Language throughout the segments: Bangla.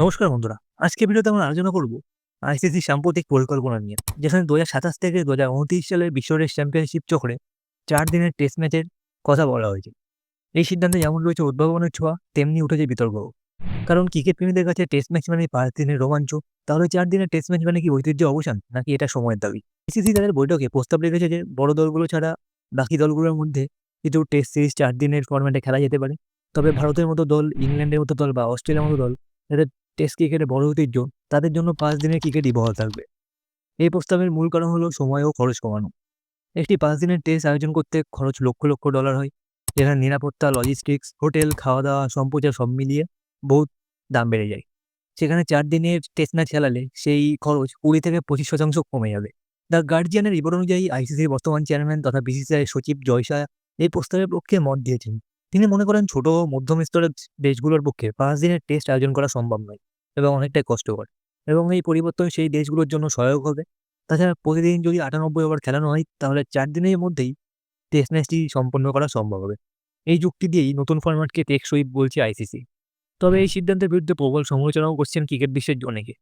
নমস্কার বন্ধুরা, আজকে ভিডিওতে আমরা আলোচনা করব আইসিসি সাম্প্রতিক পরিকল্পনা নিয়ে, যেখানে দু সাতাশ থেকে দু হাজার উনত্রিশ সালের বিশ্ব টেস্ট চ্যাম্পিয়নশিপ চক্রে চার দিনের টেস্ট ম্যাচের কথা বলা হয়েছে। এই সিদ্ধান্তে যেমন রয়েছে উদ্ভাবনের ছোঁয়া, তেমনি উঠেছে বিতর্ক কারণ ক্রিকেট প্রেমীদের কাছে টেস্ট ম্যাচ মানে পাঁচ দিনের রোমাঞ্চ, তাহলে চার দিনের টেস্ট ম্যাচ মানে কি ঐতিহ্য অবসান, নাকি এটা সময়ের দাবি? আইসিসি তাদের বৈঠকে প্রস্তাব রেখেছে যে, বড় দলগুলো ছাড়া বাকি দলগুলোর মধ্যে কিছু টেস্ট সিরিজ চার দিনের ফরম্যাটে খেলা যেতে পারে। তবে ভারতের মতো দল, ইংল্যান্ডের মতো দল বা অস্ট্রেলিয়ার মতো দল যাদের টেস্ট ক্রিকেটে বড় ঐতিহ্য তাদের জন্য পাঁচ দিনের ক্রিকেটই বহাল থাকবে। এই প্রস্তাবের মূল কারণ হলো সময় ও খরচ কমানো। একটি পাঁচ দিনের টেস্ট আয়োজন করতে খরচ লক্ষ লক্ষ ডলার হয়, যেখানে নিরাপত্তা লজিস্টিক্স হোটেল খাওয়া দাওয়া সম্প্রচার সব মিলিয়ে বহুত দাম বেড়ে যায়। সেখানে চার দিনের টেস্ট ম্যাচ খেলালে সেই খরচ কুড়ি থেকে পঁচিশ শতাংশ কমে যাবে। দ্য গার্জিয়ানের রিপোর্ট অনুযায়ী, আইসিসির বর্তমান চেয়ারম্যান তথা বিসিসিআই সচিব জয়শা এই প্রস্তাবের পক্ষে মত দিয়েছেন। তিনি মনে করেন ছোট, মধ্যম স্তরের দেশগুলোর পক্ষে পাঁচ দিনের টেস্ট আয়োজন করা সম্ভব নয় এবং অনেকটাই কষ্টকর এবং এই পরিবর্তন সেই দেশগুলোর জন্য সহায়ক হবে। তাছাড়া প্রতিদিন যদি আটানব্বই ওভার খেলানো হয়, তাহলে চার দিনের মধ্যেই টেস্ট ম্যাচটি সম্পন্ন করা সম্ভব হবে। এই যুক্তি দিয়েই নতুন ফরম্যাটকে টেকসই বলছে আইসিসি তবে এই সিদ্ধান্তের বিরুদ্ধে প্রবল সমালোচনাও করছেন ক্রিকেট বিশ্বের অনেকে।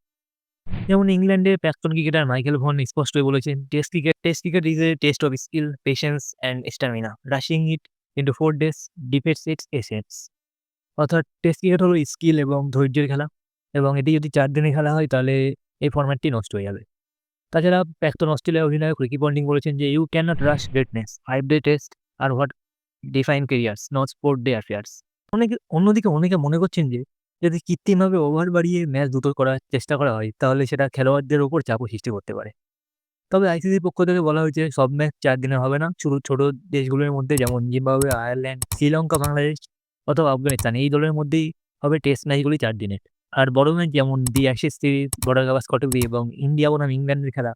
যেমন ইংল্যান্ডের প্রাক্তন ক্রিকেটার মাইকেল ভন স্পষ্টই বলেছেন Test cricket Test cricket is a test of skill patience and stamina rushing it into four days defeats its essence অর্থাৎ টেস্ট ক্রিকেট হলো স্কিল এবং ধৈর্যের খেলা এবং এটি যদি চার দিনে খেলা হয় তাহলে এই ফরম্যাটটি নষ্ট হয়ে যাবে। তাছাড়া প্রাক্তন অস্ট্রেলিয়া অধিনায়ক রিকি পন্ডিং বলেছেন যে you can not rush greatness five day Test are what define careers not sport day affairs অনেকে, অন্যদিকে অনেকে মনে করছেন যে, যদি কৃত্রিমভাবে ওভার বাড়িয়ে ম্যাচ দ্রুত করার চেষ্টা করা হয়, তাহলে সেটা খেলোয়াড়দের ওপর চাপও সৃষ্টি করতে পারে। তবে আইসিসির পক্ষ থেকে বলা হয়েছে, সব ম্যাচ চার দিনের হবে না। ছোট ছোট দেশগুলোর মধ্যে যেমন জিম্বাবুয়ে, আয়ারল্যান্ড, শ্রীলঙ্কা, বাংলাদেশ অথবা আফগানিস্তান, এই দলের মধ্যেই হবে টেস্ট ম্যাচগুলি চার দিনের। আর বড় ম্যাচ যেমন the Ashes series, Border Gavaskar কটবি এবং ইন্ডিয়া বনাম ইংল্যান্ডের খেলা,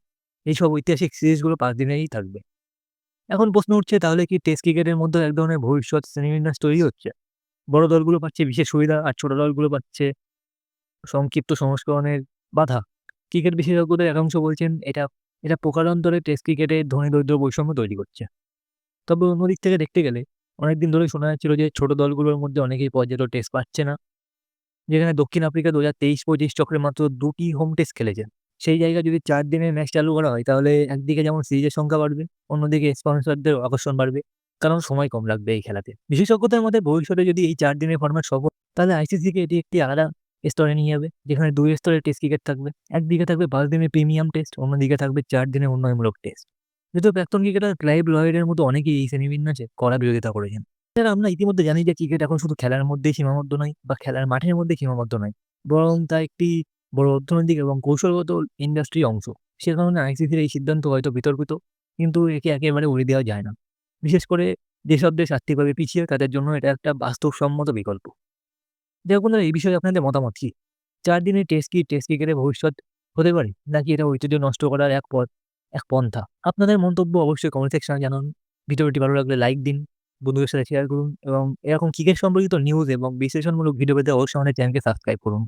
এইসব ঐতিহাসিক সিরিজগুলো পাঁচ দিনেই থাকবে। এখন প্রশ্ন উঠছে, তাহলে কি টেস্ট ক্রিকেটের মধ্যে এক ধরনের ভবিষ্যৎ শ্রেণীবিন্যাস তৈরি হচ্ছে? বড় দলগুলো পাচ্ছে বিশেষ সুবিধা আর ছোট দলগুলো পাচ্ছে সংক্ষিপ্ত সংস্করণের বাধা। ক্রিকেট বিশেষজ্ঞদের একাংশ বলছেন, এটা এটা প্রকারান্তরে টেস্ট ক্রিকেটে ধনী দরিদ্র বৈষম্য তৈরি করছে। তবে অন্যদিক থেকে দেখতে গেলে অনেকদিন ধরেই শোনা যাচ্ছিল যে ছোট দলগুলোর মধ্যে অনেকেই পর্যাপ্ত টেস্ট পাচ্ছে না। যেখানে দক্ষিণ আফ্রিকা দু হাজার তেইশ পঁচিশ চক্রে মাত্র দুটি হোম টেস্ট খেলেছেন সেই জায়গায় যদি চার দিনের ম্যাচ চালু করা হয়, তাহলে একদিকে যেমন সিরিজের সংখ্যা বাড়বে, অন্যদিকে স্পন্সরদের আকর্ষণ বাড়বে, কারণ সময় কম লাগবে এই খেলাতে। বিশেষজ্ঞদের মধ্যে ভবিষ্যতে যদি এই চার দিনের ফরম্যাট সফল তাহলে আইসিসিকে এটি একটি আলাদা স্তরে নিয়ে যাবে। যেখানে দুই স্তরের টেস্ট ক্রিকেট থাকবে। একদিকে থাকবে পাঁচ দিনের প্রিমিয়াম টেস্ট অন্যদিকে থাকবে চার দিনের উন্নয়নমূলক টেস্ট যেহেতু প্রাক্তন ক্রিকেটার ক্লাইভ লয়েডের মতো অনেকেই এই শ্রেণীবিন্যাসে কড়া বিরোধিতা করেছেন। এছাড়া আমরা ইতিমধ্যে জানি যে ক্রিকেট এখন শুধু খেলার মধ্যেই সীমাবদ্ধ নয় বা খেলার মাঠের মধ্যে সীমাবদ্ধ নয়, বরং তা একটি বড় অর্থনৈতিক এবং কৌশলগত ইন্ডাস্ট্রি অংশ। সে কারণে আইসিসির এই সিদ্ধান্ত হয়তো বিতর্কিত, কিন্তু একে একেবারে উড়িয়ে দেওয়া যায় না। বিশেষ করে যেসব দেশ আর্থিকভাবে পিছিয়ে তাদের জন্য এটা একটা বাস্তবসম্মত বিকল্প। দেখুন এই বিষয়ে আপনাদের মতামত কি? চার দিনের টেস্ট কি টেস্ট ক্রিকেটে ভবিষ্যৎ হতে পারে? নাকি এটা ঐতিহ্য নষ্ট করার এক পথ, এক পন্থা? আপনাদের মন্তব্য অবশ্যই কমেন্ট সেকশনে জানান। ভিডিওটি ভালো লাগলে লাইক দিন, বন্ধুদের সাথে শেয়ার করুন এবং এরকম ক্রিকেট সম্পর্কিত নিউজ এবং বিশ্লেষণমূলক ভিডিও পেতে অবশ্যই আমাদের চ্যানেলকে সাবস্ক্রাইব করুন।